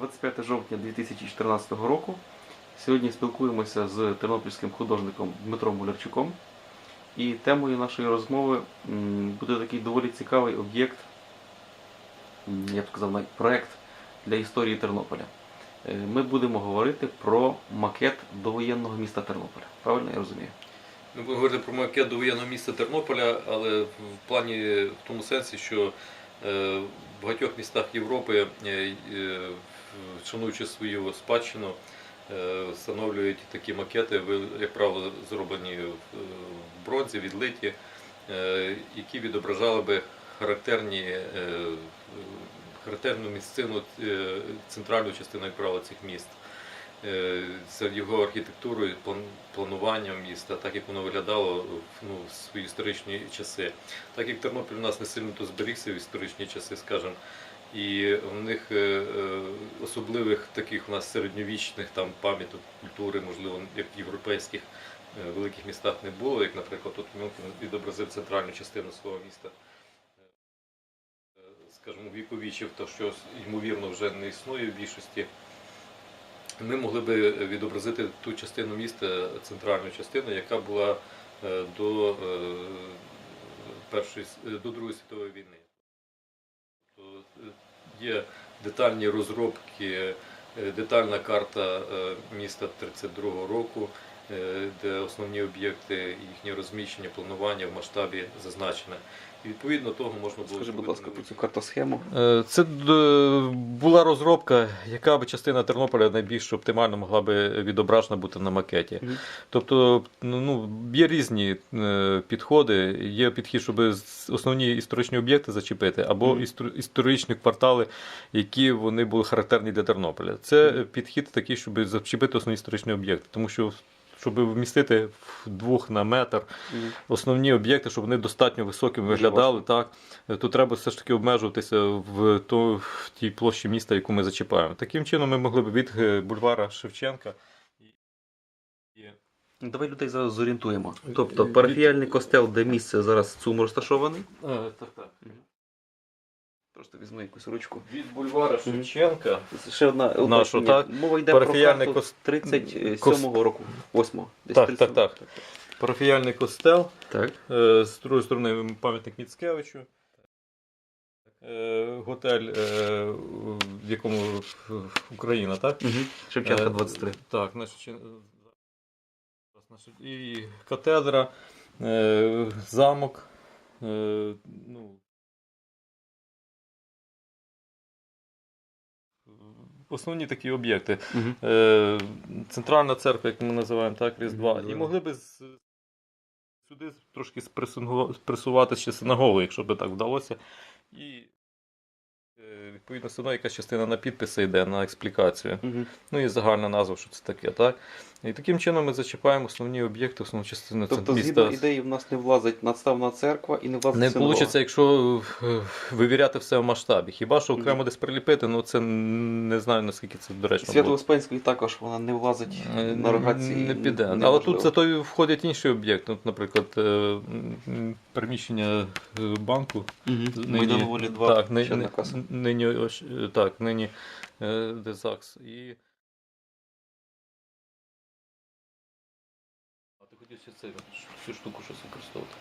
25 жовтня 2014 року. Сьогодні спілкуємося з тернопільським художником Дмитром Булярчуком. І темою нашої розмови буде такий доволі цікавий об'єкт, я б сказав, проект для історії Тернополя. Е, Ми будемо говорити про макет довоєнного міста Тернополя. Правильно я розумію? Ми будемо говорити про макет до воєнного міста Тернополя, але в плані в тому сенсі, що е, в багатьох містах Європи, е, шануючи свою спадщину, е, встановлюють такі макети, як правило, зроблені в е, бронзі, відлиті, е, які відображали би характерні, е, е, характерну місцину, е, центральну частину, як правило, цих міст. Е, Серед його архітектурою, плануванням міста, так як воно виглядало ну, в свої історичні часи. Так як Тернопіль у нас не сильно то зберігся в історичні часи, скажімо, і в них е, е, особливих таких у нас середньовічних там пам'яток культури, можливо, як в європейських е, великих містах не було, як, наприклад, тут Мюнхен відобразив центральну частину свого міста. Скажімо, віковічив, то що ймовірно вже не існує в більшості ми могли би відобразити ту частину міста, центральну частину, яка була до, першої, до Другої світової війни. Є детальні розробки, е, детальна карта е, міста 32-го року, де основні об'єкти, їхнє розміщення, планування в масштабі зазначене. І відповідно того можна було Скажи, будь ласка, про цю картосхему. Е, Це була розробка, яка б частина Тернополя найбільш оптимально могла би відображена бути на макеті. Мгм. Тобто, ну, ну, є різні е, підходи. Є підхід, щоб основні історичні об'єкти зачепити, або Мгм. істор- історичні квартали, які вони були характерні для Тернополя. Це Мгм. підхід такий, щоб зачепити основні історичні об'єкти. Тому що щоб вмістити в двох на метр основні об'єкти, щоб вони достатньо високими виглядали, так, то треба все ж таки обмежуватися в, то, в тій площі міста, яку ми зачіпаємо. Таким чином ми могли б від е, бульвара Шевченка. Ну, Давай людей зараз зорієнтуємо. Тобто парафіяльний костел, де місце зараз ЦУМ розташований. Е, так, так. Просто візьму якусь ручку. Від бульвара Шевченка. Ще одна Нашу, так? Мова йде Парафіяльний про карту кос- 37-го року. 8-го. Десь Так, 37-го. так, так. Парафіяльний костел. Так. Е, З другої сторони пам'ятник Міцкевичу. Е, Готель, е, в якому Україна, так? Угу. Шевченка Е, 23. Так, на Шевчен- зараз на Шев- і катедра, е, замок. е, Ну, основні такі об'єкти. Угу. Е, Центральна церква, як ми називаємо, так, Різдва. І могли би з- сюди трошки спресувати ще синагогу, якщо б так вдалося. І відповідно все одно якась частина на підписи йде на експлікацію. Угу. Ну і загальна назва, що це таке, так? І таким чином ми зачіпаємо основні об'єкти, основну частину Тобто, міста. згідно ідеї, в нас не влазить надставна церква і не влазить Не синагога. вийде, якщо е, вивіряти все в масштабі. Хіба що окремо десь приліпити, ну це не знаю наскільки це доречно. буде. Свято-Успенської також вона не влазить Е, на рогації. Не піде. Але тут зато входять інші об'єкти. Наприклад, е, приміщення е, банку. Мгм. Нині- Майдану волі 2, так, ще одна каса. Нині, ось, е, так, нині е, де ЗАГС. І... А ти хотів ще цей, цю штуку щось використовувати.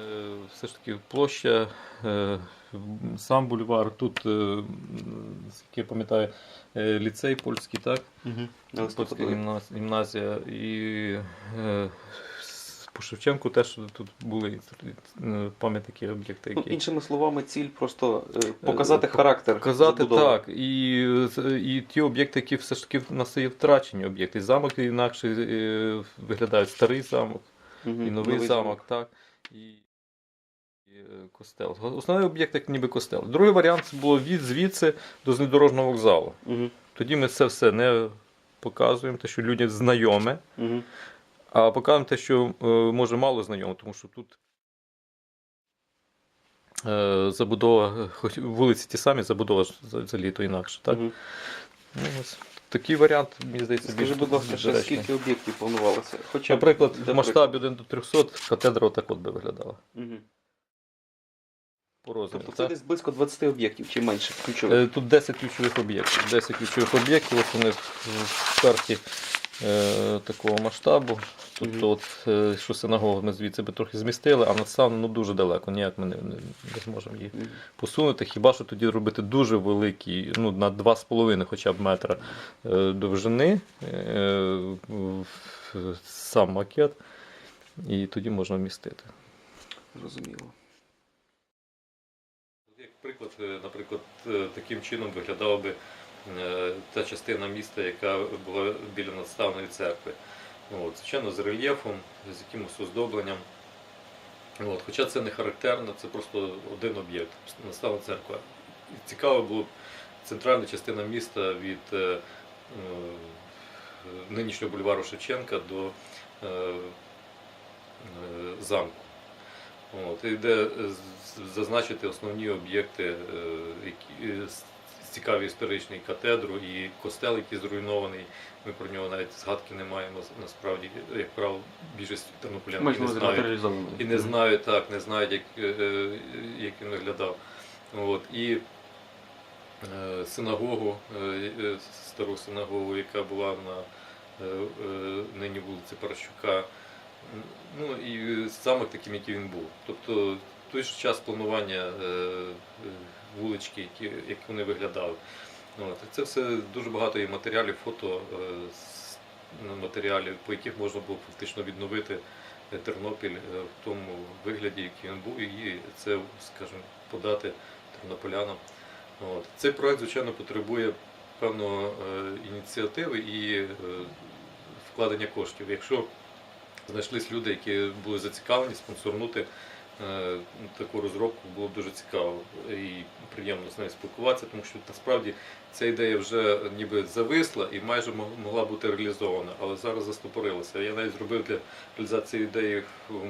Е, Все ж таки площа, сам бульвар, тут, скільки я пам'ятаю, ліцей польський, так? Мгм. Польська гімназія і по Шевченку теж тут були е, пам'ятники, об'єкти, Ну, іншими словами, ціль просто е, показати Е, характер. Показати забудови. так. І, і ті об'єкти, які все ж таки в нас є втрачені об'єкти. Замок інакше виглядає старий замок Мгм. і новий, замок, так. І, костел. Основний об'єкт, як ніби костел. Другий варіант це було від звідси до знедорожного вокзалу. Мгм. Тоді ми це все не показуємо, те, що людям знайоме. Мгм. А показуємо те, що е, може мало знайомо, тому що тут е, забудова, хоч вулиці ті самі, забудова за літо інакше. Так? Мгм. Ну, ось. Такий варіант, мені здається, Скажи, більш будь ласка, ще доречний. скільки об'єктів планувалося? Хоча б Наприклад, в масштабі 1 до 300 катедра отак от би виглядала. Мгм. по розміру. Тобто це так? десь близько 20 об'єктів чи менше ключових. Е, Тут 10 ключових об'єктів. 10 ключових об'єктів, от вони в карті такого масштабу. Тобто, от, е, що синагогу ми звідси би трохи змістили, а надставно ну, дуже далеко. Ніяк ми не, не, не зможемо її посунути. Хіба що тоді робити дуже великий, ну, на 2,5 хоча б метра е, довжини е, сам макет, і тоді можна вмістити. Зрозуміло. Як приклад, е, наприклад, е, таким чином виглядала би е, та частина міста, яка була біля надставної церкви. От, звичайно, з рельєфом, з якимось оздобленням. От, хоча це не характерно, це просто один об'єкт, надставна церква. І цікаво було б центральна частина міста від е, е, нинішнього бульвару Шевченка до е, е, замку. От, і де е, зазначити основні об'єкти, е, які е, цікаві історичні катедру і костел, який зруйнований. Ми про нього навіть згадки не маємо насправді, як правило, більшість тернополян і не знають. І не знають так, не знають, як, е, е, як він виглядав. От, і е, синагогу, стару синагогу, яка була на нині вулиці Паращука. Ну і замок таким, який він був. Тобто той же час планування вулички, які, як вони виглядали. От. Це все дуже багато є матеріалів, фото е, матеріалів, по яких можна було фактично відновити е, Тернопіль е, в тому вигляді, який він був, і це, скажімо, подати тернополянам. От. Цей проект, звичайно, потребує певної ініціативи і вкладення коштів. Якщо знайшлись люди, які були зацікавлені спонсорнути таку розробку, було дуже цікаво і приємно з нею спілкуватися, тому що насправді ця ідея вже ніби зависла і майже могла бути реалізована, але зараз застопорилася. Я навіть зробив для реалізації ідеї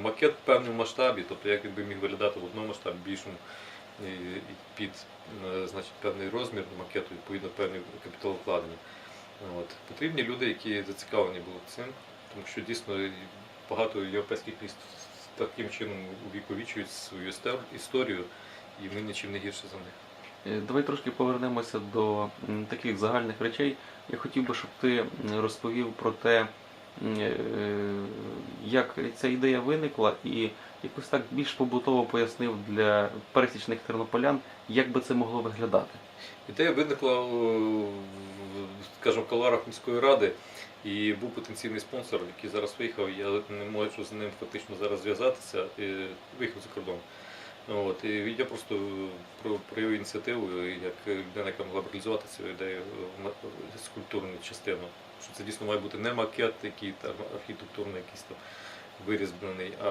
макет в певному масштабі, тобто як він би міг виглядати в одному масштабі більшому під е, значить, певний розмір макету, відповідно певні капіталовкладення. От. Потрібні люди, які зацікавлені були цим, тому що дійсно багато європейських міст таким чином увіковічують свою історію, і ми нічим не гірше за них. Е, Давай трошки повернемося до таких загальних речей. Я хотів би, щоб ти розповів про те, е, як ця ідея виникла, і якось так більш побутово пояснив для пересічних тернополян, як би це могло виглядати. Ідея виникла скажімо, в коларах міської ради, і був потенційний спонсор, який зараз виїхав. Я не можу з ним фактично зараз зв'язатися, і виїхав за кордон. От, і я просто про- проявив ініціативу, як людина, яка могла б реалізувати цю ідею ма- скульптурну частину. Що це дійсно має бути не макет, який там архітектурний якийсь там вирізблений, а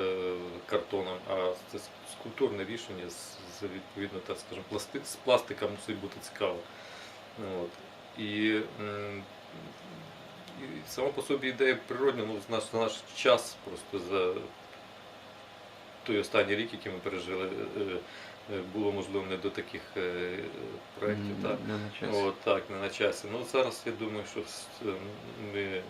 е, картоном, а це скульптурне рішення з, з відповідно, так скажемо, пласти, з пластика мусить бути цікаво. От. І, м, сама по собі ідея природня, ну, наш, на наш час просто за той останній рік, який ми пережили, е, е, було можливо не до таких е, проєктів. М, Так. Не на часі. От, так, не на часі. Ну зараз я думаю, що е, ми, е,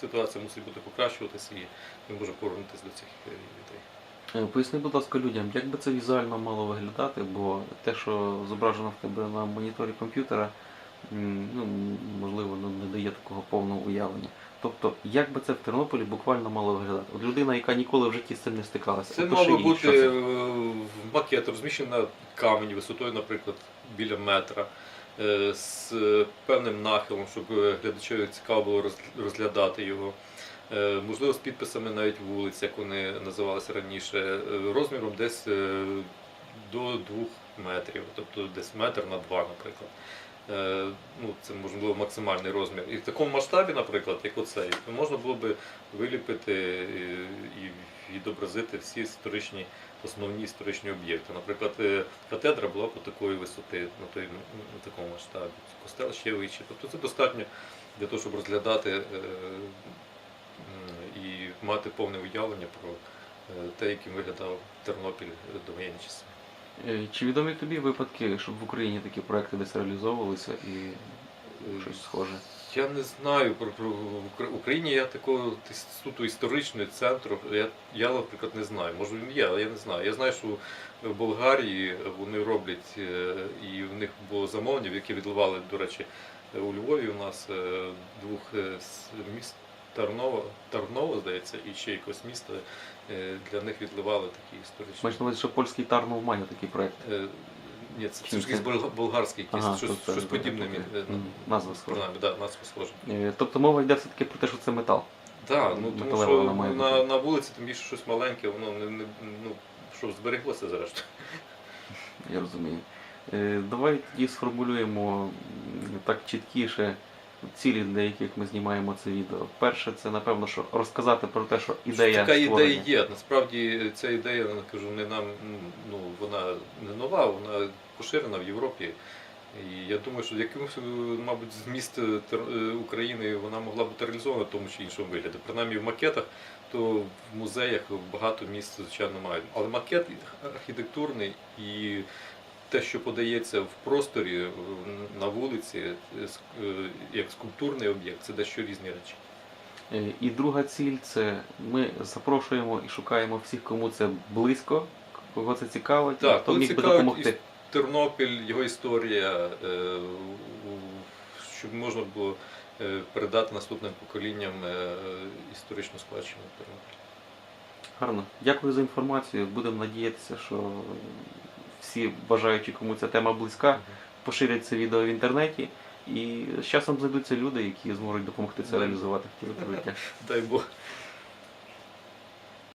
ситуація мусить бути покращуватися і ми можемо повернутися до цих е, ідей. Е, Поясни, будь ласка, людям, як би це візуально мало виглядати, бо те, що зображено в тебе на моніторі комп'ютера, ну, можливо, ну, не дає такого повного уявлення. Тобто, як би це в Тернополі буквально мало виглядати? От людина, яка ніколи в житті з цим не стикалася. Це мав би бути це. е, макет, розміщений на камені висотою, наприклад, біля метра, е, з е, певним нахилом, щоб глядачеві цікаво було розглядати його. Можливо, з підписами навіть вулиць, як вони називалися раніше, розміром десь до двох метрів, тобто десь метр на два, наприклад. Е, Ну, це можливо максимальний розмір. І в такому масштабі, наприклад, як оцей, можна було би виліпити е, і відобразити всі історичні, основні історичні об'єкти. Наприклад, е, катедра була по такої висоти, на, той, на такому масштабі. Костел ще вище. Тобто це достатньо для того, щоб розглядати і мати повне уявлення про те, яким виглядав Тернопіль до воєнні часи. Е, Чи відомі тобі випадки, щоб в Україні такі проекти десь реалізовувалися і щось схоже? Я не знаю про, про в Україні я такого тис- суто історичного центру. Я, я, наприклад, не знаю. Може він є, але я не знаю. Я знаю, що в Болгарії вони роблять, е, і в них було замовлення, які відливали, до речі, у Львові у нас е, двох е, міст Тарнова, Тарново, здається, і ще якось місто. Е, Для них відливали такі історичні. Маєш на увазі, що польський Тарнов має такий проект. Е, Ні, це все-таки це? болгарський якийсь, Ага, щось, то щось подібне. е, Мгм, назва схожа. Да, назва схожа. Тобто мова йде все-таки про те, що це метал. Так, ну тому що на, на вулиці тим більше щось маленьке, воно не, не ну, щоб збереглося зрештою. Я розумію. Давай тоді сформулюємо так чіткіше цілі, для яких ми знімаємо це відео. Перше, це напевно, що розказати про те, що ідея Така створення. ідея є. Насправді ця ідея, я кажу, не нам ну вона не нова, вона поширена в Європі. І я думаю, що якимось, е, мабуть, з міст е, е, України вона могла бути реалізована в тому чи іншому вигляді. Принаймні в макетах, то в музеях багато місць, звичайно, мають. Але макет архітектурний і те, що подається в просторі е, на вулиці, е, е, як скульптурний об'єкт, це дещо різні речі. І друга ціль це ми запрошуємо і шукаємо всіх, кому це близько, кого це цікавить, Так, хто міг би допомогти. Тернопіль, його історія, щоб можна було передати наступним поколінням історичну спадщину Тернополя. Гарно. Дякую за інформацію. Будемо надіятися, що всі бажаючі, кому ця тема близька, поширять це відео в інтернеті. І з часом знайдуться люди, які зможуть допомогти це реалізувати в життя. Дай Бог.